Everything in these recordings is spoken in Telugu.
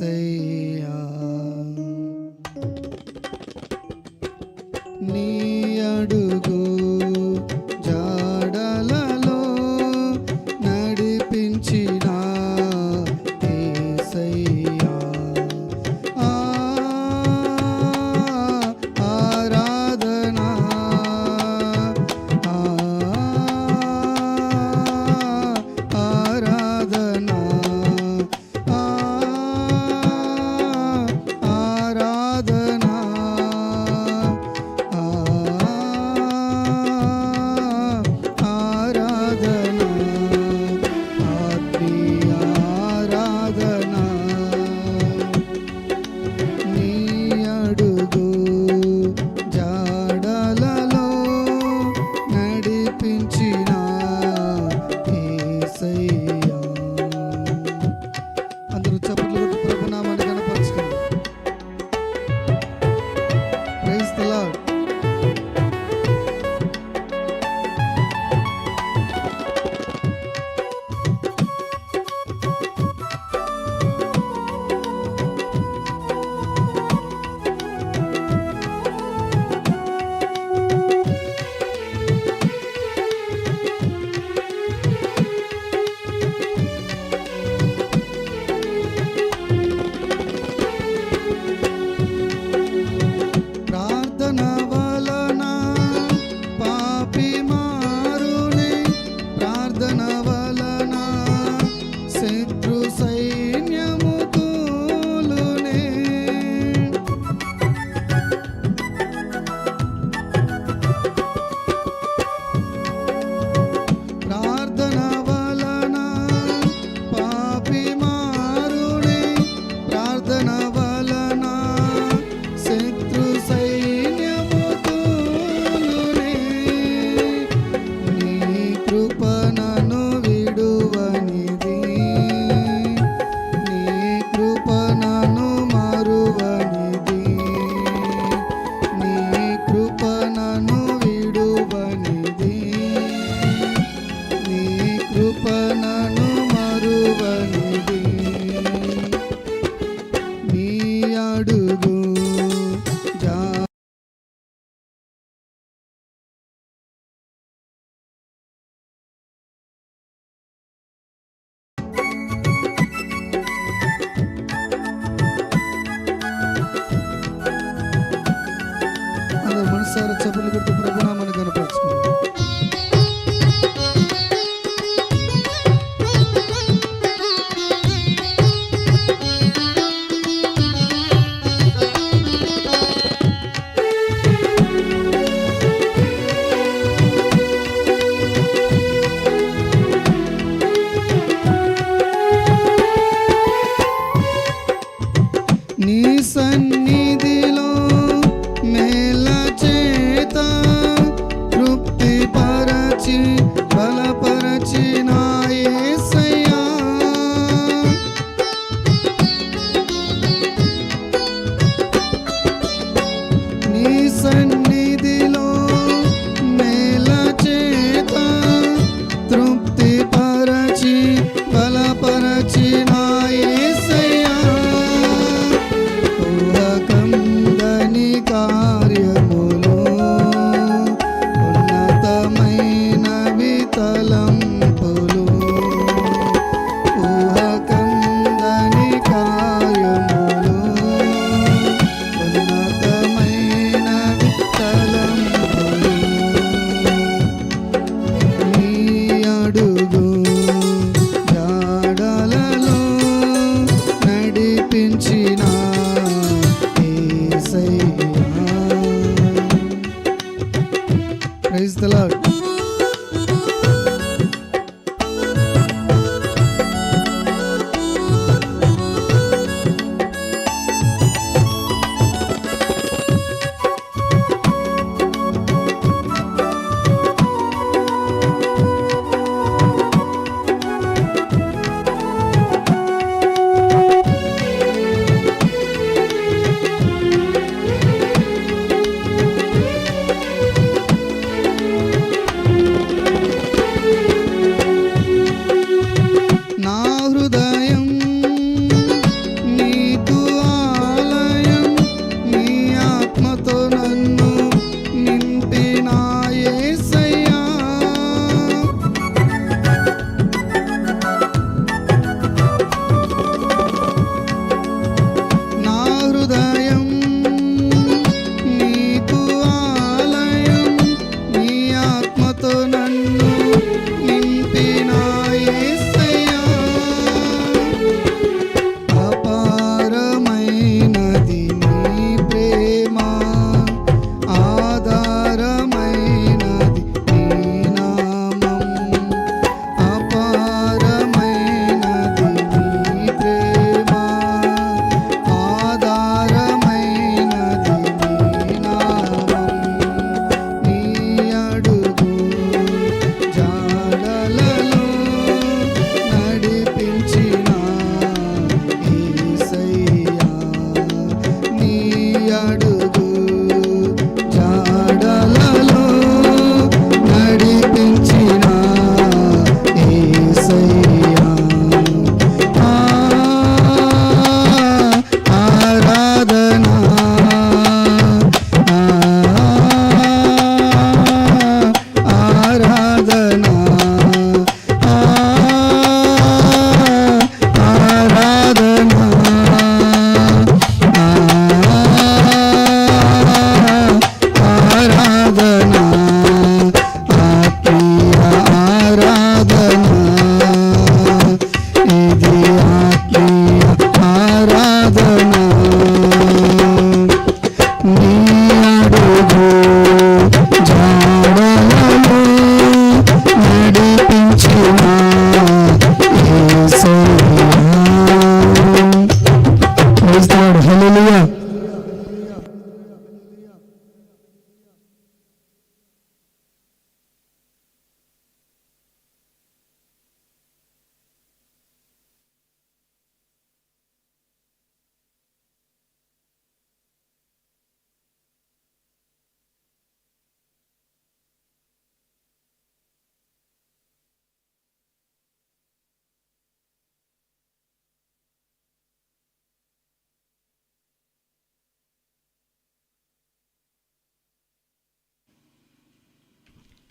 ఏసయ్యా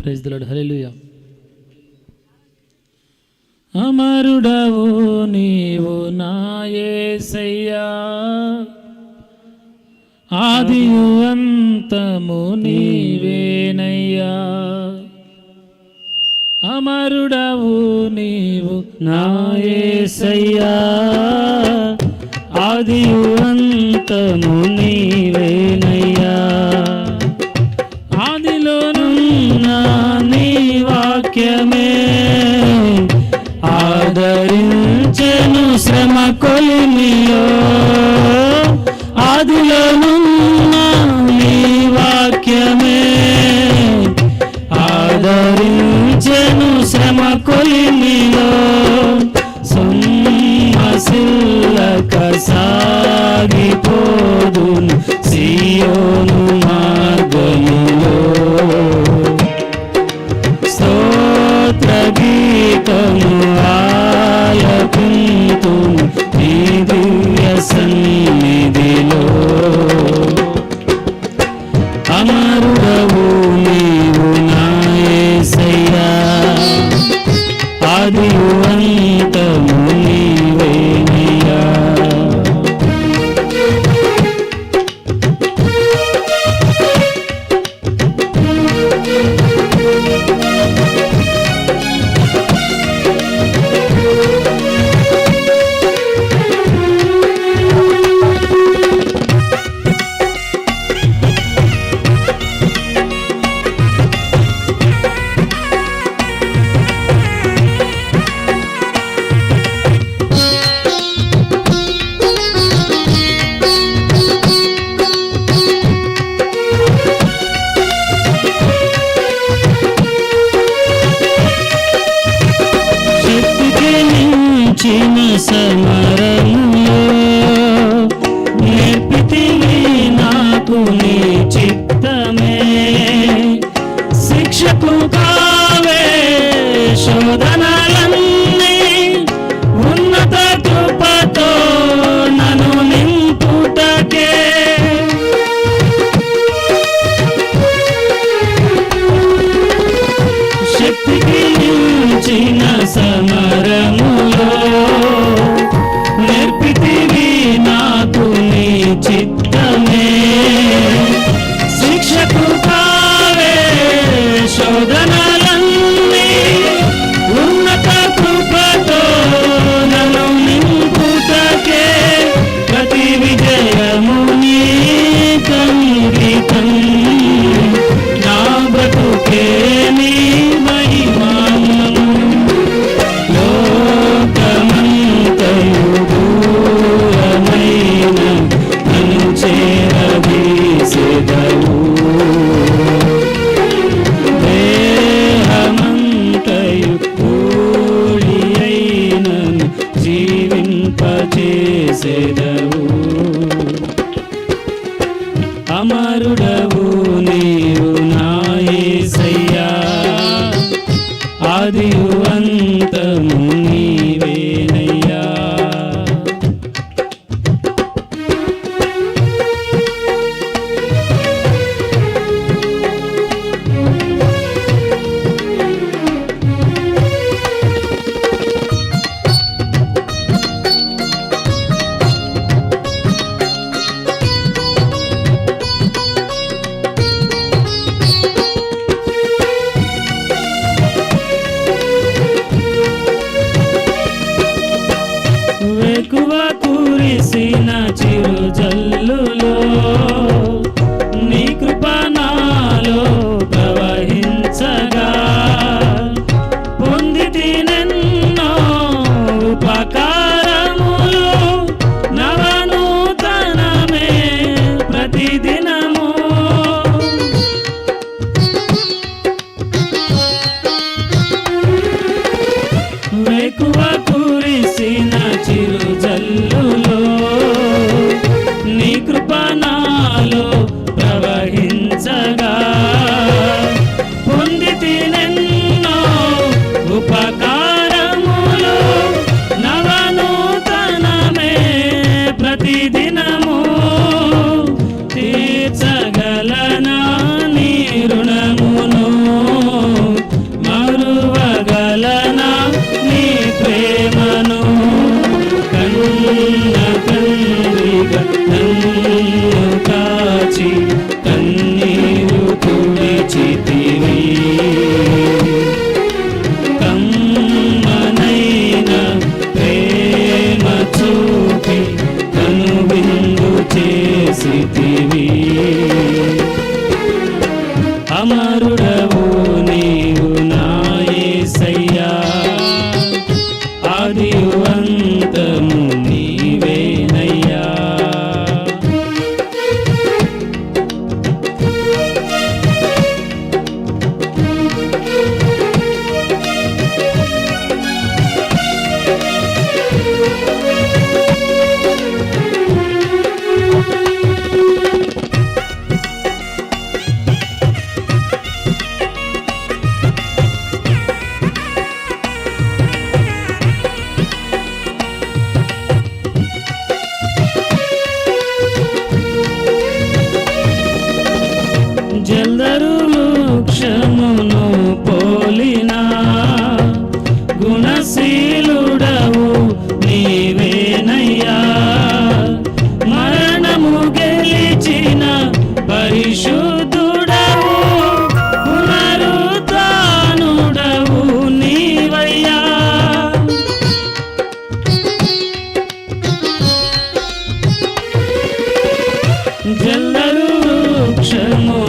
ప్రైజ్ దలాడు హలెలుయ అమరుడవు నీవు నాయసయ్యా ఆదియు అంతము నీవేనయ్యా. అమరుడవు నీవు నాయసయ్యా ఆదియు అంతము কলমি Said చెల్లులో Música 什么？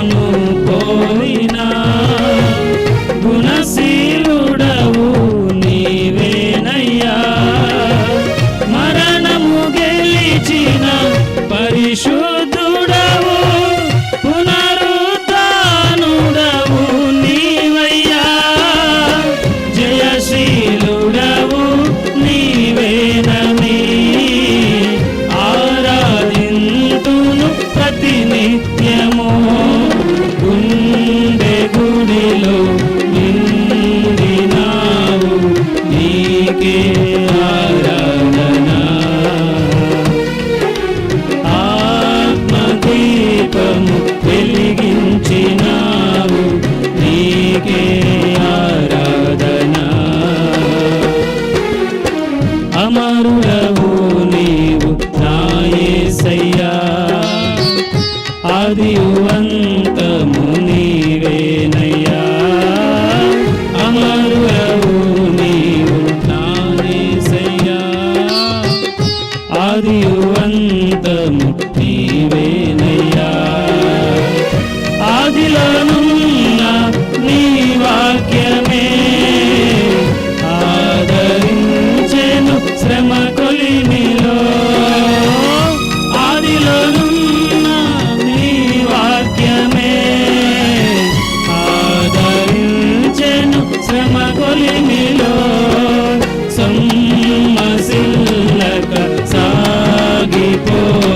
people.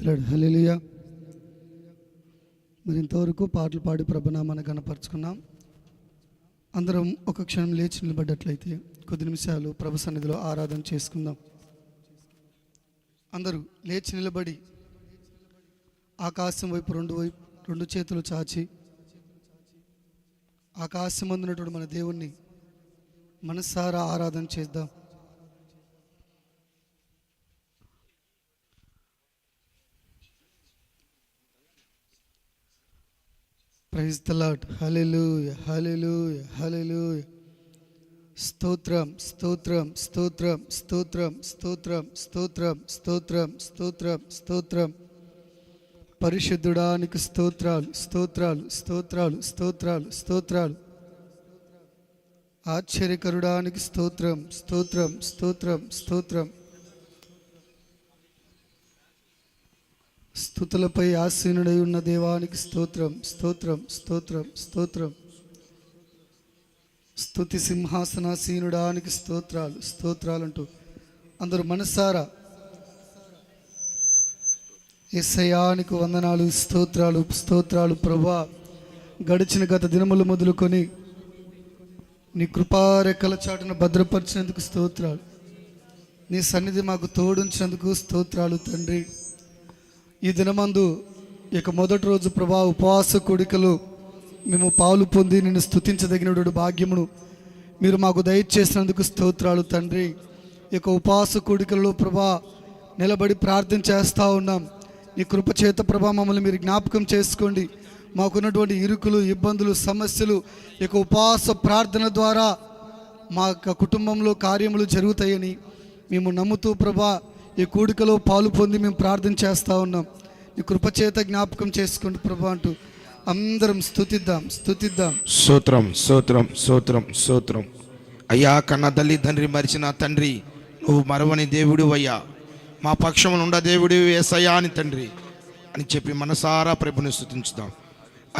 ప్రైజ్లాడు హల్లెలూయా. మరి ఇంతవరకు పాటలు పాడి ప్రభనామాన్ని కనపరుచుకున్నాం అందరం ఒక క్షణం లేచి నిలబడ్డట్లయితే కొద్ది నిమిషాలు ప్రభు సన్నిధిలో ఆరాధన చేసుకుందాం. అందరూ లేచి నిలబడి ఆకాశం వైపు రెండు వైపు రెండు చేతులు చాచి ఆకాశం అందునటువంటి మన దేవుణ్ణి మనసారా ఆరాధన చేద్దాం. Praise the Lord hallelujah hallelujah hallelujah స్తోత్రం స్తోత్రం స్తోత్రం స్తోత్రం స్తోత్రం స్తోత్రం స్తోత్రం స్తోత్రం స్తోత్రం పరిశుద్ధుడానికి స్తోత్రాలు స్తోత్రాలు స్తోత్రాలు స్తోత్రాలు స్తోత్రాలు ఆశ్చర్యకరుడానికి స్తోత్రం స్తోత్రం స్తోత్రం స్తోత్రం స్థుతులపై ఆసీనుడై ఉన్న దేవానికి స్తోత్రం స్తోత్రం స్తోత్రం స్తోత్రం. స్తుతి సింహాసనాసీనుడానికి స్తోత్రాలు స్తోత్రాలు అంటూ అందరూ మనసారా ఎస్ఐయానికి వందనాలు స్తోత్రాలు స్తోత్రాలు ప్రభా. గడిచిన గత దినములు మొదలుకొని నీ కృపారెక్కల చాటును భద్రపరిచినందుకు స్తోత్రాలు. నీ సన్నిధి మాకు తోడుంచినందుకు స్తోత్రాలు తండ్రి. ఈ దినమందు ఇక మొదటి రోజు ప్రభా ఉపవాస కోడికలు మేము పాలు పొంది నేను స్తుతించదగినటువంటి భాగ్యమును మీరు మాకు దయచేసినందుకు స్తోత్రాలు తండ్రి. ఇక ఉపవాస కోడికలలో ప్రభా నిలబడి ప్రార్థన చేస్తూ ఉన్నాం. నీ కృపచేత ప్రభా మమ్మల్ని మీరు జ్ఞాపకం చేసుకోండి. మాకున్నటువంటి ఇరుకులు ఇబ్బందులు సమస్యలు ఇక ఉపవాస ప్రార్థన ద్వారా మా యొక్క కుటుంబంలో కార్యములు జరుగుతాయని మేము నమ్ముతూ ప్రభా ఈ కూడికలో పాలు పొంది మేము ప్రార్థన చేస్తూ ఉన్నాం. ఈ కృపచేత జ్ఞాపకం చేసుకోండి ప్రభు అంటూ అందరం స్తుతిద్దాం స్థుతిద్దాం సూత్రం సూత్రం సూత్రం సూత్రం అయ్యా కన్న తల్లి తండ్రి మరిచిన తండ్రి నువ్వు మరవని దేవుడు అయ్యా. మా పక్షములు ఉండ దేవుడు ఏసయ్యా అని తండ్రి అని చెప్పి మనసారా ప్రభుని స్థుతించుదాం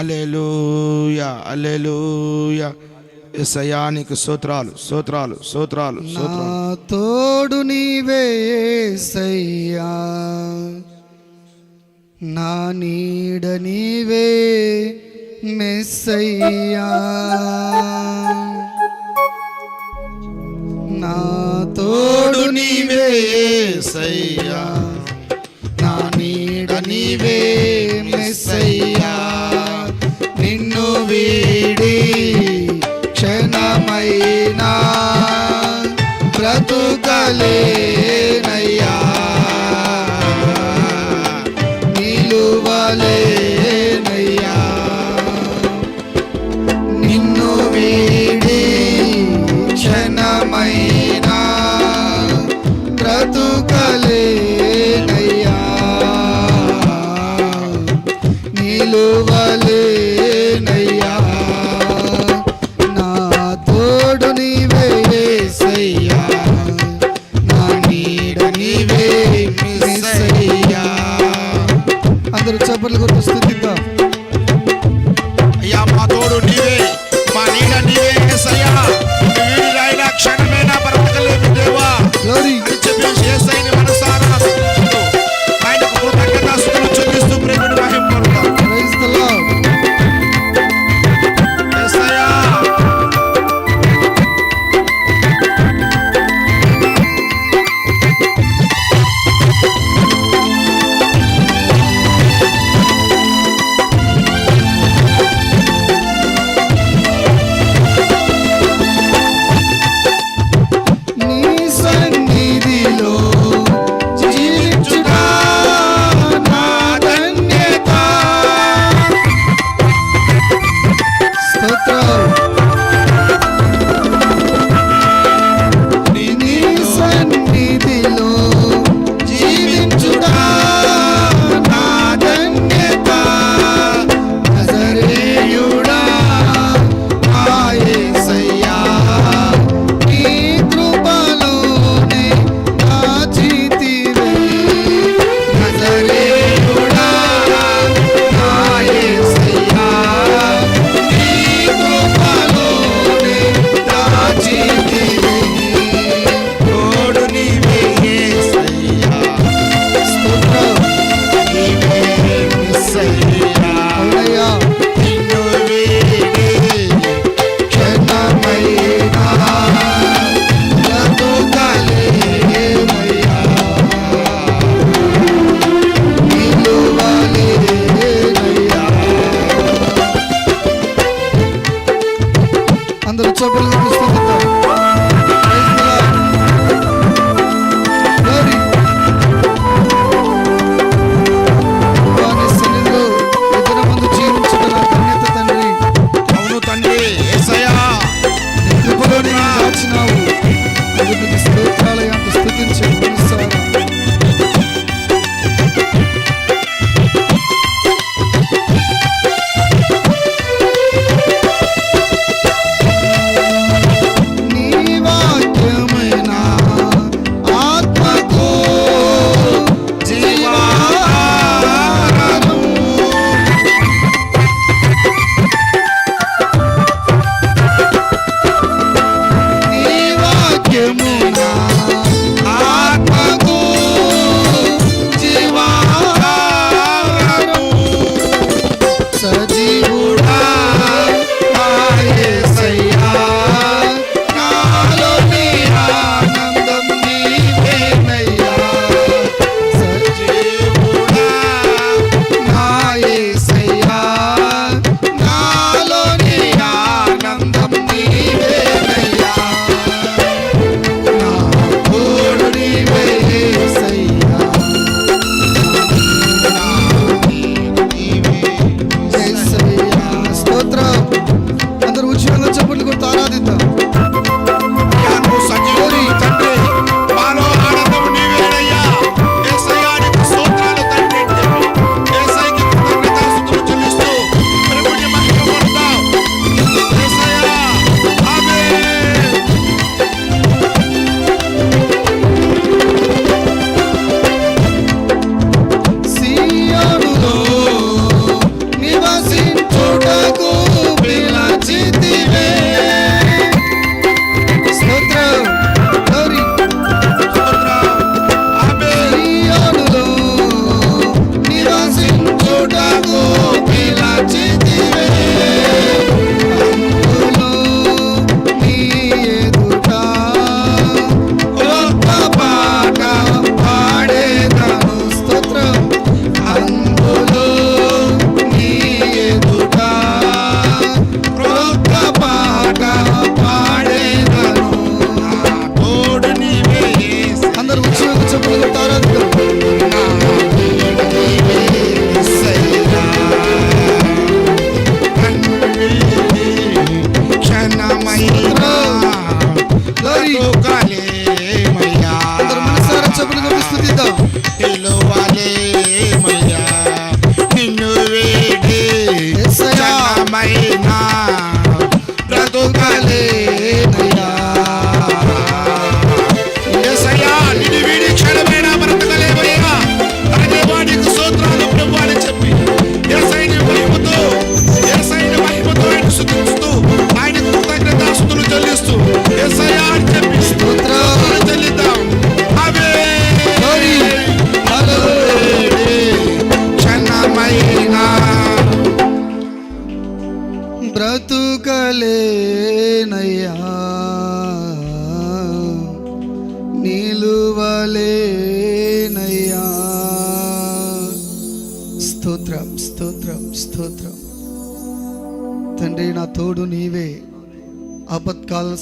అలేలుయా అలేలుయా ఏసయ్యా నీకు స్తోత్రాలు స్తోత్రాలు స్తోత్రాలు నా స్తోత్రాలు. తోడు నీవే యేసయ్యా నా నీడ నీవే మెస్సయ్యా. నా తోడు నీవే యేసయ్యా चले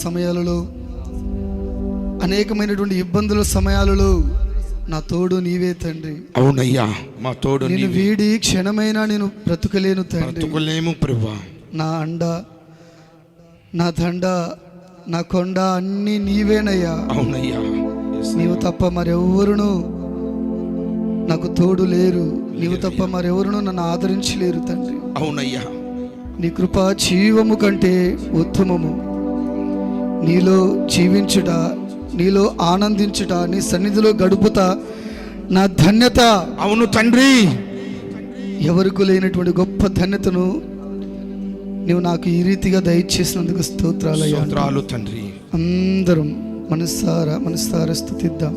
సమయాలలో అనేకమైనటువంటి ఇబ్బందుల సమయాలలో నా తోడు నీవే తండ్రి. అవునయ్యా మా తోడు నేను. వీడి క్షణమైనా నేను బ్రతుకలేను తండ్రి. ప్రభా. నా అండ నా దండ నా కొండ అన్నీ నీవేనయ్యా. అవునయ్యా. నీవు తప్ప మరెవరును నాకు తోడు లేరు. నీవు తప్ప మరెవరును నన్ను ఆదరించలేరు తండ్రి. అవునయ్యా. నీ కృప జీవము కంటే ఉత్తమము. నీలో జీవించుట నీలో ఆనందించుట నీ సన్నిధిలో గడుపుట నా ధన్యత. అవును తండ్రి. ఎవరికి లేనటువంటి గొప్ప ధన్యతను నీవు నాకు ఈ రీతిగా దయచేసినందుకు స్తోత్రాలయ్యా. స్తోత్రాలు తండ్రి. అందరం మనసారా మనసారా స్థుతిద్దాం.